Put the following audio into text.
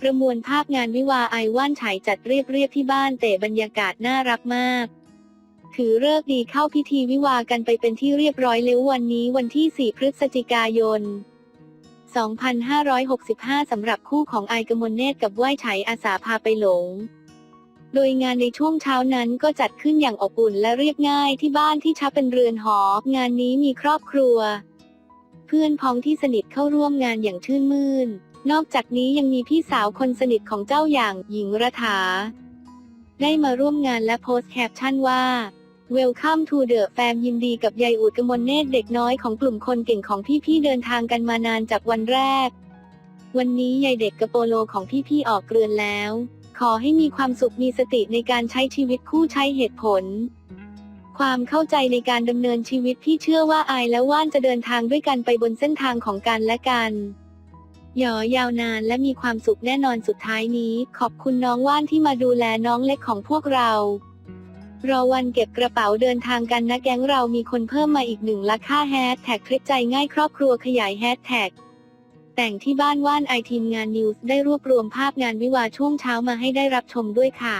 ประมวลภาพงานวิวาไอว่านฉายจัดเรียบเรียบที่บ้านแต่บรรยากาศน่ารักมาก ถือเลิกดีเข้าพิธีวิวากันไปเป็นที่เรียบร้อยแล้ววันนี้วันที่ 4 พฤศจิกายน 2565 สำหรับคู่ของไอกมลเนตรกับไหว้ไฉอาสาพาไปหลง โดยงานในช่วงเช้านั้นก็จัดขึ้นอย่างอบอุ่นและเรียบง่ายที่บ้านที่ชับเป็นเรือนหอ งานนี้มีครอบครัว เพื่อนพ้องที่สนิทเข้าร่วมงานอย่างชื่นมื่น นอกจากนี้ยังมีพี่สาวคนสนิทของเจ้าอย่างหญิงรัฐา ได้มาร่วมงานและโพสต์แคปชั่นว่า Welcome to the fam ยินดีกับยายอูดกมลเนตรเด็กน้อยของกลุ่มคนเก่งของพี่ๆเดินทางกันมานานจากวันแรก วันนี้ยายเด็กกระโปโลของพี่ๆออกเรือนแล้ว ขอให้มีความสุขมีสติในการใช้ชีวิตคู่ใช้เหตุผล ความเข้าใจในการดำเนินชีวิตพี่เชื่อว่าอายและว่านจะเดินทางด้วยกันไปบนเส้นทางของกันและกัน ยอยาวนานและมีความสุขแน่นอนสุดท้ายนี้ ขอบคุณน้องว่านที่มาดูแลน้องเล็กของพวกเรา รอวันเก็บกระเป๋าเดินทางกันนะแก๊งเรามีคนเพิ่มมาอีกหนึ่งละค่าแฮชแท็กคลิปใจง่ายครอบครัวขยายแฮชแท็กแต่งที่บ้านว่านไอทีมงานนิวส์ได้รวบรวมภาพงานวิวาช่วงเช้ามาให้ได้รับชมด้วยค่ะ